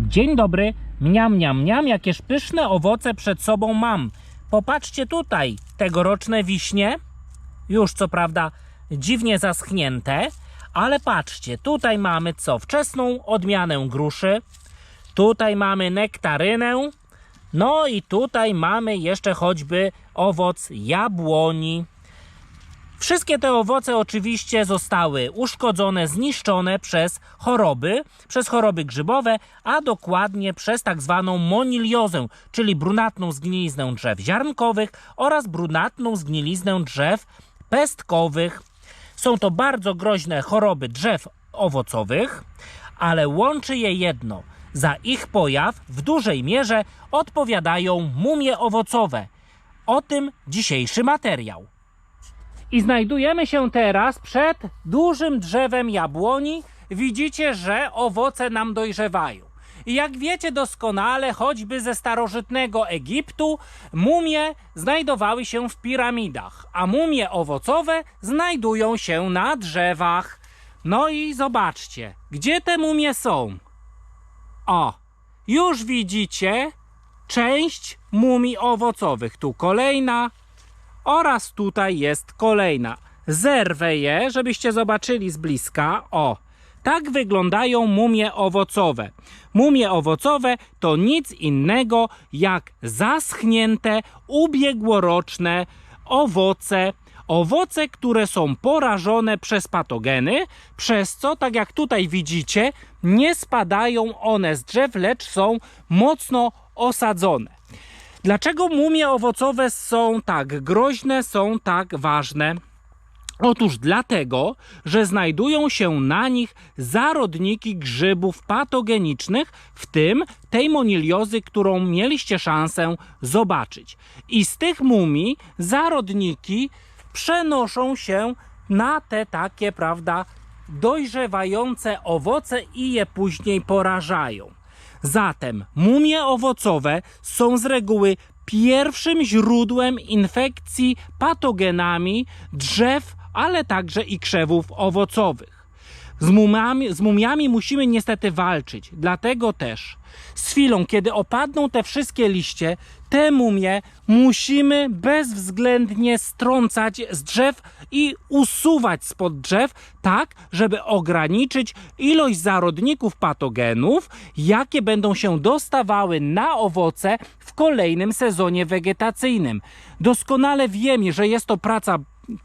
Dzień dobry, mniam, mniam, mniam, jakież pyszne owoce przed sobą mam. Popatrzcie tutaj, tegoroczne wiśnie, już co prawda dziwnie zaschnięte, ale patrzcie, tutaj mamy co? Wczesną odmianę gruszy, tutaj mamy nektarynę, no i tutaj mamy jeszcze choćby owoc jabłoni. Wszystkie te owoce oczywiście zostały uszkodzone, zniszczone przez choroby, przez choroby grzybowe, a dokładnie przez tak zwaną moniliozę, czyli brunatną zgniliznę drzew ziarnkowych oraz brunatną zgniliznę drzew pestkowych. Są to bardzo groźne choroby drzew owocowych, ale łączy je jedno. Za ich pojaw w dużej mierze odpowiadają mumie owocowe. O tym dzisiejszy materiał. I znajdujemy się teraz przed dużym drzewem jabłoni. Widzicie, że owoce nam dojrzewają. I jak wiecie doskonale, choćby ze starożytnego Egiptu, mumie znajdowały się w piramidach, a mumie owocowe znajdują się na drzewach. No i zobaczcie, gdzie te mumie są? O, już widzicie część mumii owocowych. Tu kolejna, oraz tutaj jest kolejna. Zerwę je, żebyście zobaczyli z bliska. O, tak wyglądają mumie owocowe. Mumie owocowe to nic innego jak zaschnięte, ubiegłoroczne owoce. Owoce, które są porażone przez patogeny, przez co, tak jak tutaj widzicie, nie spadają one z drzew, lecz są mocno osadzone. Dlaczego mumie owocowe są tak groźne, są tak ważne? Otóż dlatego, że znajdują się na nich zarodniki grzybów patogenicznych, w tym tej moniliozy, którą mieliście szansę zobaczyć. I z tych mumii zarodniki przenoszą się na te takie, prawda, dojrzewające owoce i je później porażają. Zatem mumie owocowe są z reguły pierwszym źródłem infekcji patogenami drzew, ale także i krzewów owocowych. Z mumiami, z mumiami musimy niestety walczyć, dlatego też z chwilą, kiedy opadną te wszystkie liście, te mumie musimy bezwzględnie strącać z drzew i usuwać spod drzew, tak, żeby ograniczyć ilość zarodników patogenów, jakie będą się dostawały na owoce w kolejnym sezonie wegetacyjnym. Doskonale wiem, że jest to praca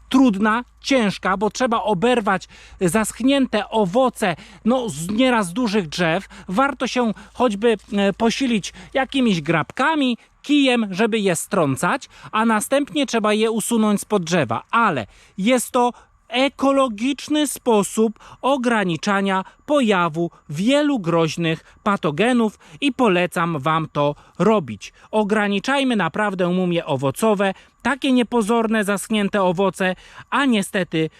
trudna, ciężka, bo trzeba oberwać zaschnięte owoce, no z nieraz dużych drzew. Warto się choćby e, posilić jakimiś grabkami, kijem, żeby je strącać, a następnie trzeba je usunąć spod drzewa. Ale jest to ekologiczny sposób ograniczania pojawu wielu groźnych patogenów i polecam Wam to robić. Ograniczajmy naprawdę mumie owocowe, takie niepozorne, zaschnięte owoce, a niestety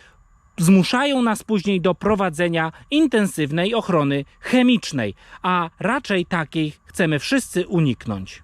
zmuszają nas później do prowadzenia intensywnej ochrony chemicznej, a raczej takiej chcemy wszyscy uniknąć.